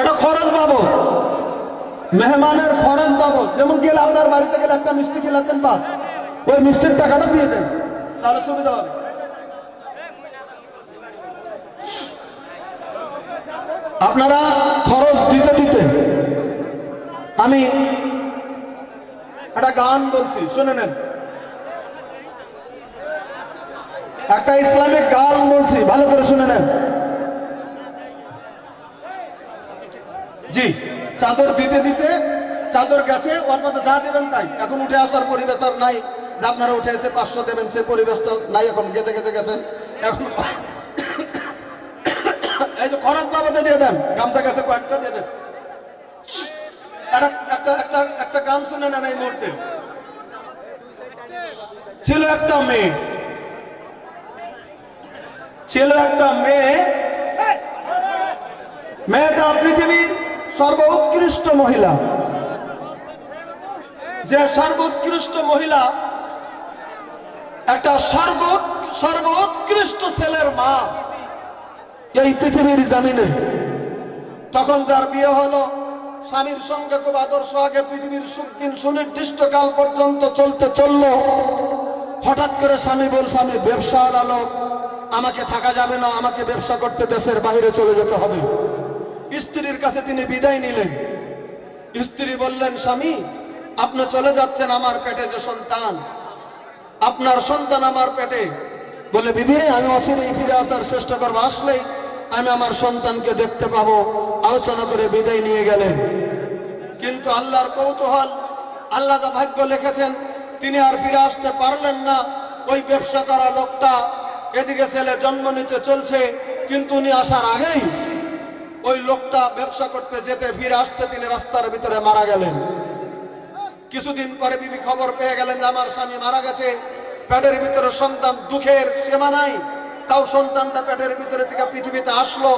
এটা খরচ বাবদ। মেহমানের খরচ বাবদ। যেমন গেলে আপনার বাড়িতে গেলে একটা মিষ্টি গেলাতেন বাস। ওই মিষ্টির টাকাটা দিয়ে দেন। তাহলে সুবিধা হবে। আপনারা খরচ দিতে দিতে আমি একটা গান বলছি, শুনে নেন। একটা ইসলামিক গান বলছি, ভালো করে শুনে নেন। জি, চাদর দিতে দিতে চাদর গেছে, ওর মধ্যে যা দেবেন তাই। এখন উঠে আসার পরিবেশ আর নাই। যে আপনারা উঠে এসে পাঁচশো দেবেন, সে পরিবেশটা নাই, এখন গেছে গেছে গেছেন। এখন এই যে খরচ বাবদে দিয়ে দেন, গামছা গেছে কয়েকটা দিয়ে দেন। একটা একটা একটা গান শুনে নেন এই মুহূর্তে। ছিল একটা মেয়ে। ছিল একটা মেয়ে। মেয়েটা পৃথিবীর সর্বোৎকৃষ্ট মহিলা। যে সর্বোৎকৃষ্ট মহিলা, একটা সর্বোৎ সর্বোৎকৃষ্ট ছেলের মা এই পৃথিবীর জামিনে। তখন যার বিয়ে হলো, স্বামীর সঙ্গে খুব আদর্শ আগে পৃথিবীর সুদিন সুনির্দিষ্ট কাল পর্যন্ত চলতে চলল। হঠাৎ করে স্বামী বল স্বামী ব্যবসার আলো আমাকে থাকা যাবে না, আমাকে ব্যবসা করতে দেশের বাইরে চলে যেতে হবে। স্ত্রীর কাছে তিনি বিদায় নিলেন। স্ত্রী বললেন, স্বামী, আপনি চলে যাচ্ছেন আমার পেটে যে সন্তান। আপনার সন্তান আমার পেটে। বলে বিবি আমি অচিরেই ফিরে আসার চেষ্টা করব। আসলেই আমি আমার সন্তানকে দেখতে পাবো। আলোচনা করে বিদায় নিয়ে গেলেন। কিন্তু আল্লাহর কৌতূহল, আল্লাহ যা ভাগ্য লিখেছেন, তিনি আর ফিরে আসতে পারলেন না। ওই ব্যবসা করা লোকটা এদিকে ছেলে জন্ম নিতে চলছে, কিন্তু উনি আসার আগেই ওই লোকটা ব্যবসা করতে যেতে ফিরে আসতে তিনি রাস্তার ভিতরে মারা গেলেন। কিছুদিন পরে বিবি খবর পেয়ে গেলেন যে আমার স্বামী মারা গেছে। পেটের ভিতরে সন্তান, দুঃখের সীমা নাই। তাও সন্তানটা পেটের ভিতরে থেকে পৃথিবীতে আসলো।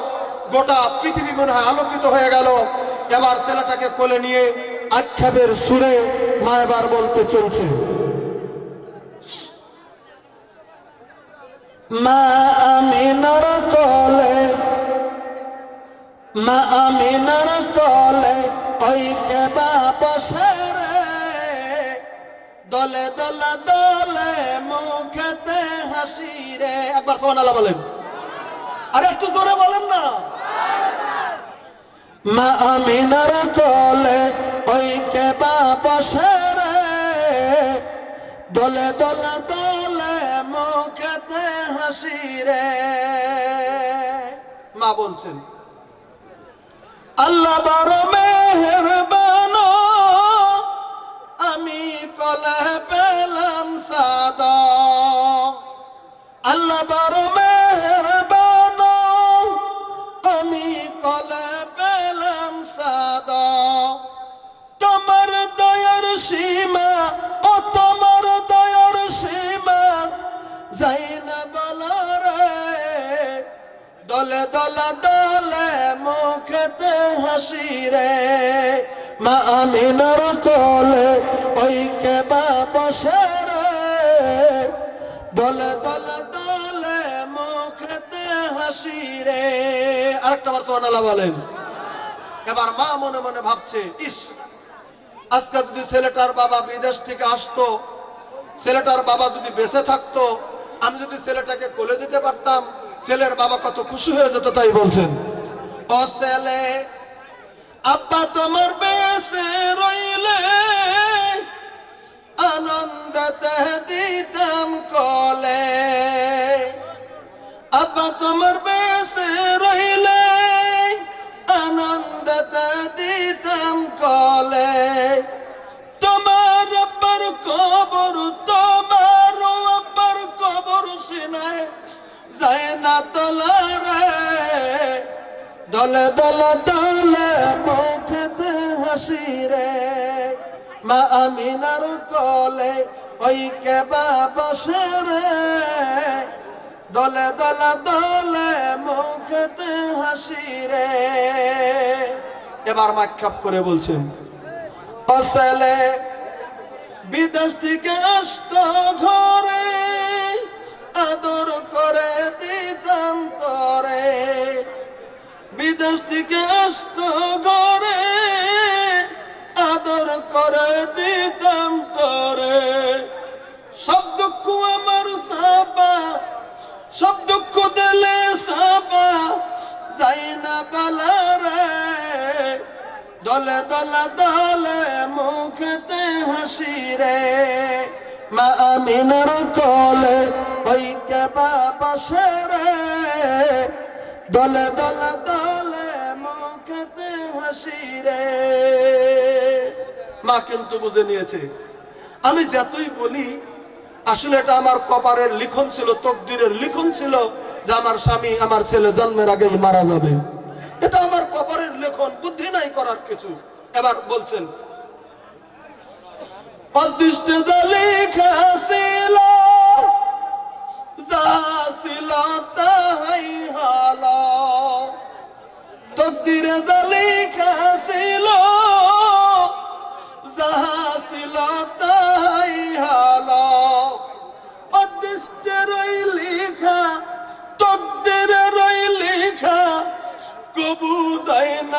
গোটা পৃথিবী মনে হয় আলোকিত হয়ে গেল। এবার ছেলেটাকে কোলে নিয়ে আক্ষেপের সুরে মা এবার বলতে চলছে, মা আমিনার কলে মা আমিনার কলে ওই কেবা বসে রে দলে দলে দলে মুখেতে হাসি রে। একবার সোমান আল্লাহ বলেন। আরে একটু জোরে বলেন না। মা আমিনার কলে ওই কেবা বসে রে দলে দলে দলে মুখেতে হাসি রে। মা বলছেন। আল্লাহ বারো মেহরবান দলে দলে দলে মুখতে হাসি রে। মা আমিনার কোলে ওই কেবা বসে রে। দলে দলে দলে মুখতে হাসি রে। আরেকটা বার সোনালা বলেন। এবার মা মনে মনে ভাবছে, ইস, আজকে যদি ছেলেটার বাবা বিদেশ থেকে আসতো, ছেলেটার বাবা যদি বেঁচে থাকতো, আমি যদি ছেলেটাকে কোলে দিতে পারতাম ছেলের বাবা কত খুশি হয়ে যেত তাই বলছেন। ও ছেলে, আব্বা তোমার বেঁচে রইলে, আনন্দতে দিতাম কলে। আব্বা তোমার বেঁচে রইলে, আনন্দতে দিতাম কলে। না তোলারে দলে দলে দলে মুখতে হাসি রে। মা আমিনার কলে ওই কেবা বসে রে। দলে দলে দলে মুখতে হাসি রে। এবার মাক্ষাপ করে বলছেন অসলে বিদেশ থেকে আসতো ঘরে, আদর করে বিদেশ থেকে আসতো ঘরে, আদর করে দিতাম করে সব দুঃখ আমার সাবা, সব দুঃখ দিলে সাবা, যাই না বেলারে দলে দলে দলে মুখতে হাসি রে। মা আমিনার কলে ওই কেবা বসে রে দলে দলে দলে মা কিন্তু বুঝে নিয়েছে। আমি যতই বলি, আসলে এটা আমার কপারের লিখন ছিল, তকদিরের লিখন ছিল যে আমার স্বামী আমার ছেলে জন্মের আগেই মারা যাবে। এটা আমার কপারের লেখন, বুদ্ধি নাই করার কিছু। এবার বলছেন, অদৃষ্ট তাহাই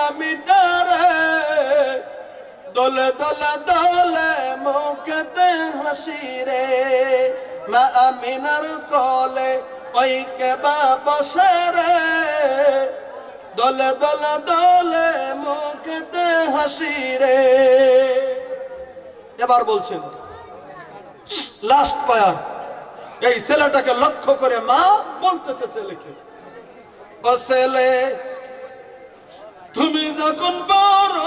না মিটারে দলে দলে দলে মুখতে হাসি রে। মা আমিনার কলে ওই কেবা বসে রে। দলে দলে দলে মুখতে হাসি রে। এবার বলছেন, লাস্ট পায়ার, এই ছেলেটাকে লক্ষ্য করে মা বলতেছে ছেলেকে, ও ছেলে তুমি যখন বড়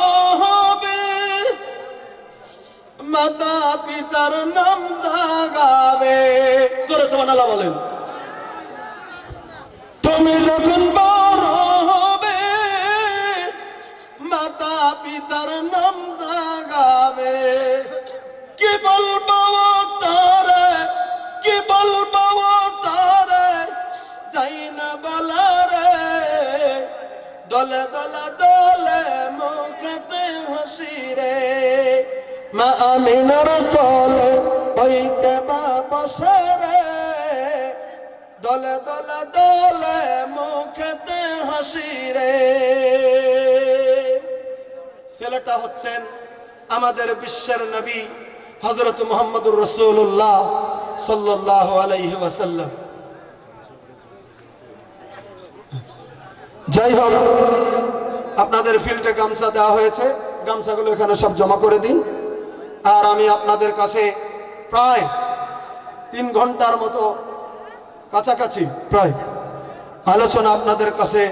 হবে মাতা পিতার নাম জাগাবে। জোরে সমানালা বলেন। তুমি যখন বড় হবে মাতা পিতার নাম জাগাবে। কি বলব? দলে দলে দলে, মুখতে হাসি রে। মা আমিনার কলে কেবা বসে রে। দলে দলে দলে, মুখতে হাসি রে। ছেলেটা হচ্ছেন আমাদের বিশ্বের নবী হজরত মোহাম্মদুর রসুল্লাহ সাল্লাহ আলাইহি ওয়াসাল্লাম। যাই হোক, আপনাদের ফিল্ডে গামছা দেওয়া হয়েছে। গামছাগুলো এখানে সব জমা করে দিন। আর আমি আপনাদের কাছে প্রায় তিন ঘণ্টার মতো কাছাকাছি, প্রায় আলোচনা আপনাদের কাছে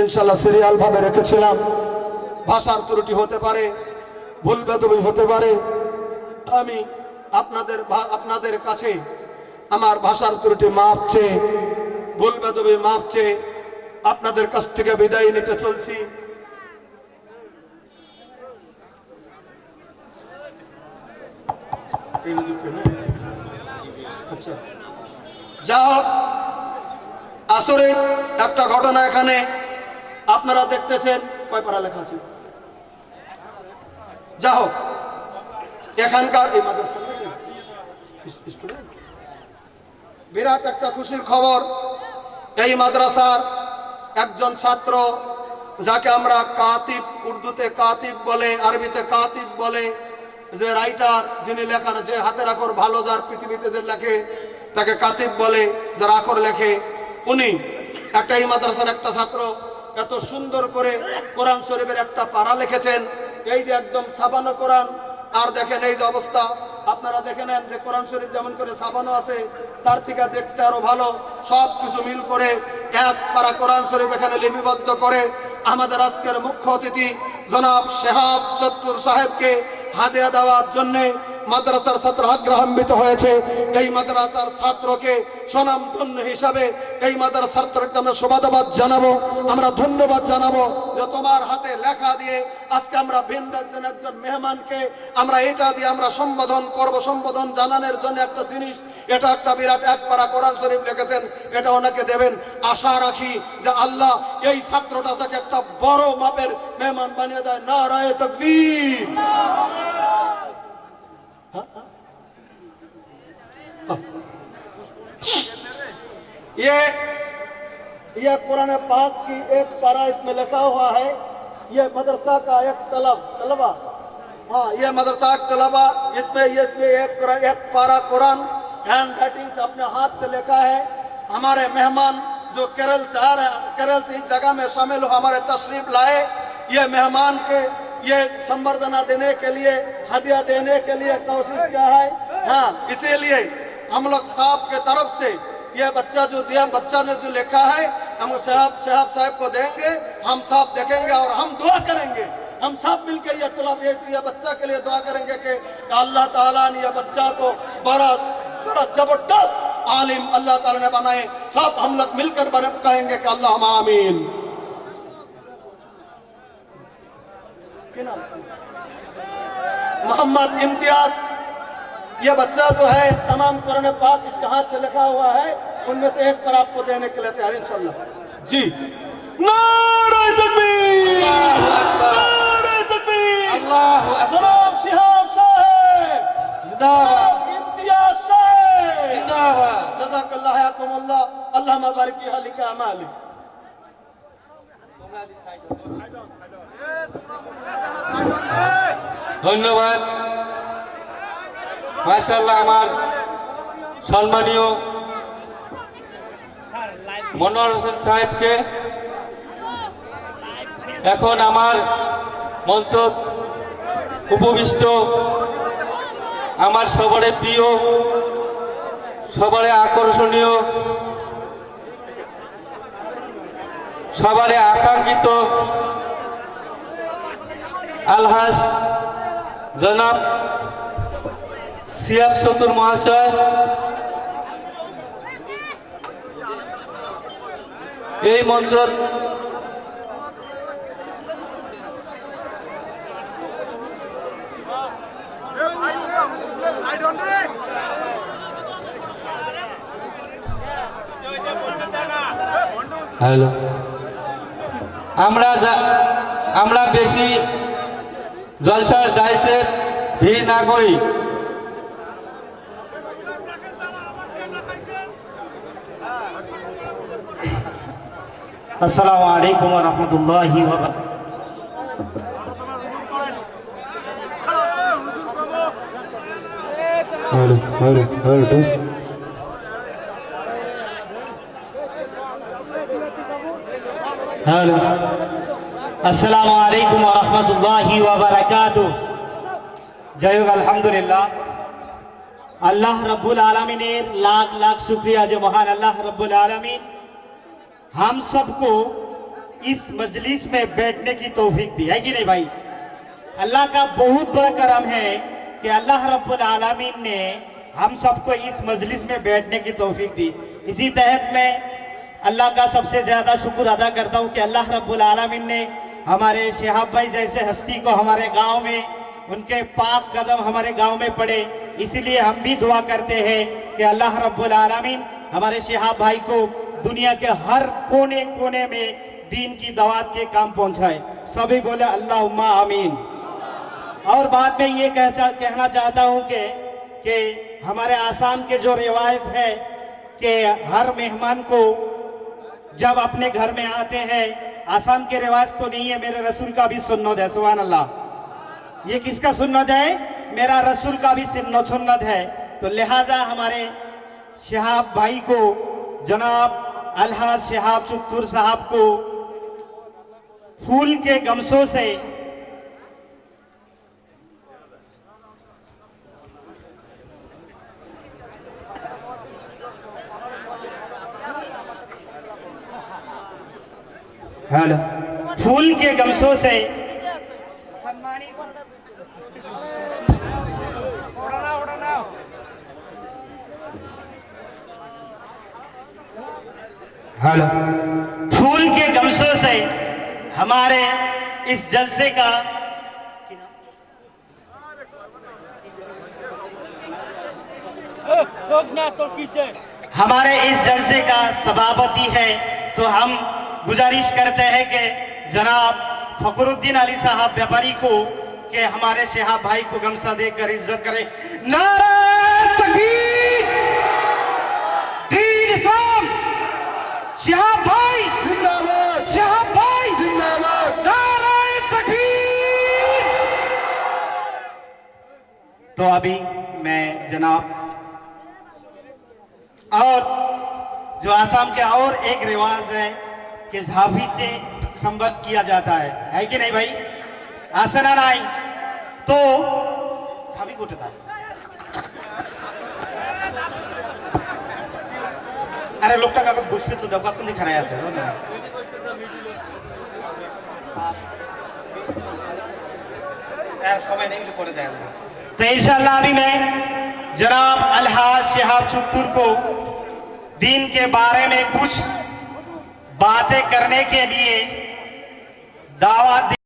ইনশাল্লাহ সিরিয়াল ভাবে রেখেছিলাম। ভাষার ত্রুটি হতে পারে, ভুল বেদবি হতে পারে। আমি আপনাদের আপনাদের কাছে আমার ভাষার ত্রুটি মাপছে, ভুল বেদবি মাপ চেয়ে আপনাদের কাছ থেকে বিদায় নিতে চলছি। আচ্ছা। আসরে একটা ঘটনা এখানে। আপনারা দেখতেছেন, কয় পারা লেখা আছে? যা হোক, এখানকার এই? বিরাট একটা খুশির খবর, এই মাদ্রাসার একজন ছাত্র যাকে আমরা কাতিব, উর্দুতে কাতিব বলে, আরবিতে কাতিব বলে, যে রাইটার যিনি লেখান যে হাতের আখর ভালো যার পৃথিবীতে যে লেখে, তাকে কাতিব বলে, যার আখর লেখে, উনি একটা এই মাদ্রাসার একটা ছাত্র, এত সুন্দর করে কোরআন শরীফের একটা পারা লিখেছেন, এই যে একদম সাবানো কোরআন আর দেখেন এই যে অবস্থা। আপনারা দেখে নেন যে কোরআন শরীফ যেমন করে ছাপানো আছে, তার থেকে দেখতে আরও ভালো। সব কিছু মিল করে এক পারা কোরআন শরীফ এখানে লিপিবদ্ধ করে আমাদের আজকের মুখ্য অতিথি জনাব শেহাব চত্তুর সাহেবকে হাতে দেওয়ার জন্যে মাদ্রাসার ছাত্র আগ্রহান্বিত হয়েছে। এই মাদ্রাসার ছাত্রকে সনাম ধন্য হিসাবে এই মাদ্রাসার ছাত্রকে আমরা শোভাদাবাদ জানাব। আমরা ধন্যবাদ জানাব যে তোমার হাতে লেখা দিয়ে আজকে আমরা ভিন একজন মেহমানকে আমরা এটা দিয়ে আমরা সম্বোধন করব। সম্বোধন জানানোর জন্য একটা জিনিস, এটা একটা বিরাট এক পারা কোরআন শরীফ লিখেছেন, এটা ওনাকে দেবেন। আশা রাখি যে আল্লাহ এই ছাত্রটা তাকে একটা বড় মাপের মেহমান বানিয়ে দেয়। না রায় তকবীর। یہ یہ قرآن پاک کی ایک پارا اس میں لکھا ہوا ہے، یہ مدرسہ کا ایک طلب، طلبہ۔ ہاں یہ مدرسہ طلبہ، اس میں اس میں ایک ایک پارا قرآن ہینڈ رائٹنگ سے اپنے ہاتھ سے لکھا ہے۔ ہمارے مہمان جو کیرل سے آ رہے کیرل سے اس جگہ میں شامل ہو، ہمارے تشریف لائے، یہ مہمان کے یہ سمبردنا دینے کے لیے، ہدیہ دینے کے لیے کوشش کیا ہے۔ ہاں اسی لیے ہم لوگ صاحب کے طرف سے یہ بچہ جو دیا، بچہ نے جو لکھا ہے، ہم صاحب صاحب صاحب کو دیں گے، ہم صاحب دیکھیں گے اور ہم دعا کریں گے۔ ہم سب مل کے یہ طلب، یہ بچہ کے لیے دعا کریں گے کہ اللہ تعالیٰ نے یہ بچہ کو بڑا بڑا زبردست عالم اللہ تعالیٰ نے بنائے۔ سب ہم لوگ مل کر کہیں گے کہ اللہ ہم آمین۔ मोहम्मद इम्तियाज ये बच्चा जो है तमाम कुरान पाक इसके हाथ से लिखा हुआ है उनमें से एक पर आपको देने के लिए तैयार इंशाल्लाह जी नारे तकबीर नारे तकबीर अल्लाह अकबर जनाब शिहाब साहब जिंदाबाद इम्तियाज साहब जिंदाबाद जजाकल्लाह याकुमुल्लाह अल्लाह मुबारक की हालिक अमाली ধন্যবাদ। মার্শাল্লাহ আমার সম্মানীয় মনোয়ার হোসেন সাহেবকে এখন আমার মঞ্চ উপবিষ্ট, আমার সবারে প্রিয় সবারে আকর্ষণীয় সবারে আকাঙ্ক্ষিত আলহাস জনাব সিয়াব চতুর মহাশয়। এই মঞ্চ হ্যালো। আমরা আমরা বেশি জলসার ডাইসের ভিড় না করি আসসালামু আলাইকুম রহমতুল্লাহি السلام علیکم ورحمۃ اللہ وبرکاتہ۔ جائیوگا الحمدللہ۔ اللہ رب العالمین، لاکھ لاکھ شکریہ جو مہان اللہ رب العالمین۔ ہم سب کو اس مجلس میں بیٹھنے کی توفیق دی، ہے کہ نہیں بھائی؟ اللہ کا بہت بڑا کرم ہے کہ اللہ رب العالمین نے ہم سب کو اس مجلس میں بیٹھنے کی توفیق دی۔ اسی تحت میں اللہ کا سب سے زیادہ شکر ادا کرتا ہوں کہ اللہ رب العالمین نے ہمارے شہاب بھائی جیسے ہستی کو ہمارے گاؤں میں، ان کے پاک قدم ہمارے گاؤں میں پڑے۔ اسی لیے ہم بھی دعا کرتے ہیں کہ اللہ رب العالمین ہمارے شہاب بھائی کو دنیا کے ہر کونے کونے میں دین کی دعوت کے کام پہنچائے۔ سبھی بولے اللہ آمین۔ اور بعد میں یہ کہنا چاہتا ہوں کہ کہ ہمارے آسام کے جو روایت ہے کہ ہر مہمان کو جب اپنے گھر میں آتے ہیں آسام کے رواج تو نہیں ہے، میرے رسول کا بھی سنت ہے سبحان اللہ یہ کس کا سنت ہے؟ میرا رسول کا بھی سنت ہے۔ تو لہٰذا ہمارے شہاب بھائی کو، جناب الحاظ شہاب چتور صاحب کو، پھول کے گمسوں سے ہلو پھول کے گمسوں سے ہلو پھول کے گمسوں سے ہمارے اس جلسے کا ہمارے اس جلسے کا سبابتی ہے تو ہم گزارش کرتے ہیں کہ جناب فخر الدین علی صاحب بیپاری کو کہ ہمارے شہاب بھائی کو گمسا دے کر عزت کرے نعرہ تکبیر! دین اسلام! شہاب بھائی! زندہ باد! شہاب بھائی! زندہ باد! نعرہ تکبیر! تو ابھی میں جناب اور جو آسام کے اور ایک رواز ہے کہ زہابی سے سمبک کیا جاتا ہے۔ ہے کہ نہیں بھائی؟ آسنا نائی تو زہابی کو اٹھتا ہے۔ ارے لوگ تک اگر بوجھتے تو ڈبات تو نہیں کھانا ہے سر سمے تو انشاءاللہ ابھی میں جناب الحاظ شہاب ستور کو دین کے بارے میں کچھ باتیں کرنے کے لیے دعوت